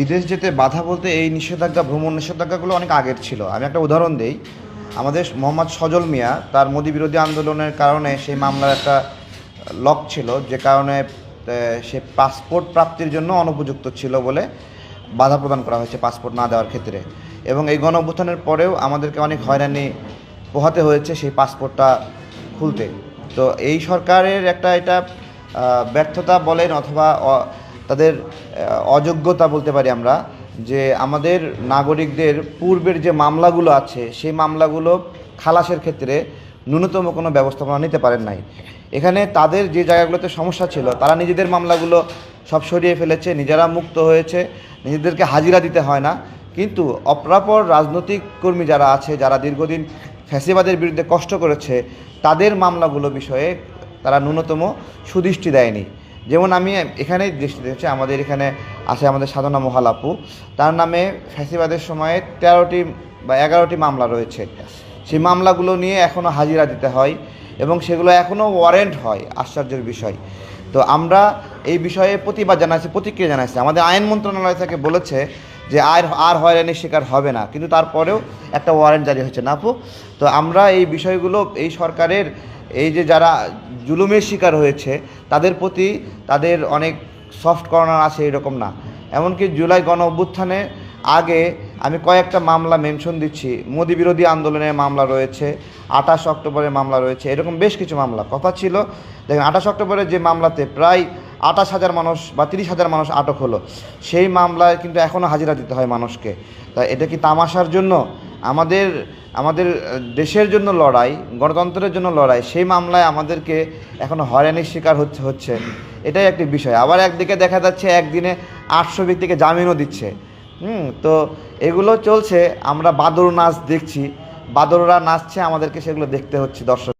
বিদেশ যেতে বাধা বলতে এই নিষেধাজ্ঞা, ভ্রমণ নিষেধাজ্ঞাগুলো অনেক আগের ছিল। আমি একটা উদাহরণ দিই। আমাদের মোহাম্মদ সজল মিয়া, তার মোদী বিরোধী আন্দোলনের কারণে সেই মামলার একটা লক ছিল, যে কারণে সে পাসপোর্ট প্রাপ্তির জন্য অনুপযুক্ত ছিল বলে বাধা প্রদান করা হয়েছে পাসপোর্ট না দেওয়ার ক্ষেত্রে। এবং এই গণ অভ্যুত্থানের পরেও আমাদেরকে অনেক হয়রানি পোহাতে হয়েছে সেই পাসপোর্টটা খুলতে। তো এই সরকারের একটা এটা ব্যর্থতা বলেন অথবা তাদের অযোগ্যতা বলতে পারি আমরা, যে আমাদের নাগরিকদের পূর্বের যে মামলাগুলো আছে, সেই মামলাগুলো খালাসের ক্ষেত্রে ন্যূনতম কোনো ব্যবস্থাপনা নিতে পারেন নাই। এখানে তাদের যে জায়গাগুলোতে সমস্যা ছিল, তারা নিজেদের মামলাগুলো সব সরিয়ে ফেলেছে, নিজেরা মুক্ত হয়েছে, নিজেদেরকে হাজিরা দিতে হয় না। কিন্তু অপরাপর রাজনৈতিক কর্মী যারা আছে, যারা দীর্ঘদিন ফ্যাসিবাদের বিরুদ্ধে কষ্ট করেছে, তাদের মামলাগুলো বিষয়ে তারা ন্যূনতম সুদৃষ্টি দেয়নি। যেমন আমি এখানেই দৃষ্টি দিচ্ছি আমাদের এখানে আছে আমাদের সাধনা মহালাপু। তার নামে ফ্যাসিবাদের সময়ে তেরোটি বা এগারোটি মামলা রয়েছে। সেই মামলাগুলো নিয়ে এখনও হাজিরা দিতে হয় এবং সেগুলো এখনও ওয়ারেন্ট হয়, আশ্চর্যের বিষয়। তো আমরা এই বিষয়ে প্রতিবাদ জানাচ্ছি প্রতিক্রিয়া জানাচ্ছি আমাদের আইন মন্ত্রণালয় থেকে বলেছে যে আর আর হয়রানির শিকার হবে না। কিন্তু তারপরেও একটা ওয়ারেন্ট জারি হয়েছে। না আপু? তো আমরা এই বিষয়গুলো, এই সরকারের, এই যে যারা জুলুমের শিকার হয়েছে, তাদের প্রতি তাদের অনেক সফট কর্নার আছে এরকম না। এমনকি জুলাই গণ অভ্যুত্থানে আগে আমি কয়েকটা মামলা মেনশন দিচ্ছি। মোদী বিরোধী আন্দোলনের মামলা রয়েছে, আঠাশ অক্টোবরের মামলা রয়েছে, এরকম বেশ কিছু মামলা। কথা ছিল, দেখেন, আঠাশ অক্টোবরের যে মামলাতে প্রায় আঠাশ হাজার মানুষ বা তিরিশ হাজার মানুষ আটক হলো। সেই মামলায় কিন্তু এখনও হাজিরা দিতে হয় মানুষকে। তা এটা কি তামাশার জন্য? আমাদের আমাদের দেশের জন্য লড়াই, গণতন্ত্রের জন্য লড়াই, সেই মামলায় আমাদেরকে এখনও হয়রানির শিকার হচ্ছে হচ্ছে। এটাই একটি বিষয়। আবার একদিকে দেখা যাচ্ছে একদিনে আটশো ব্যক্তিকে জামিনও দিচ্ছে। হুম, তো এগুলো চলছে। আমরা বাদর নাচ দেখছি। বাদররা নাচছে, আমাদেরকে সেগুলো দেখতে হচ্ছে দর্শক।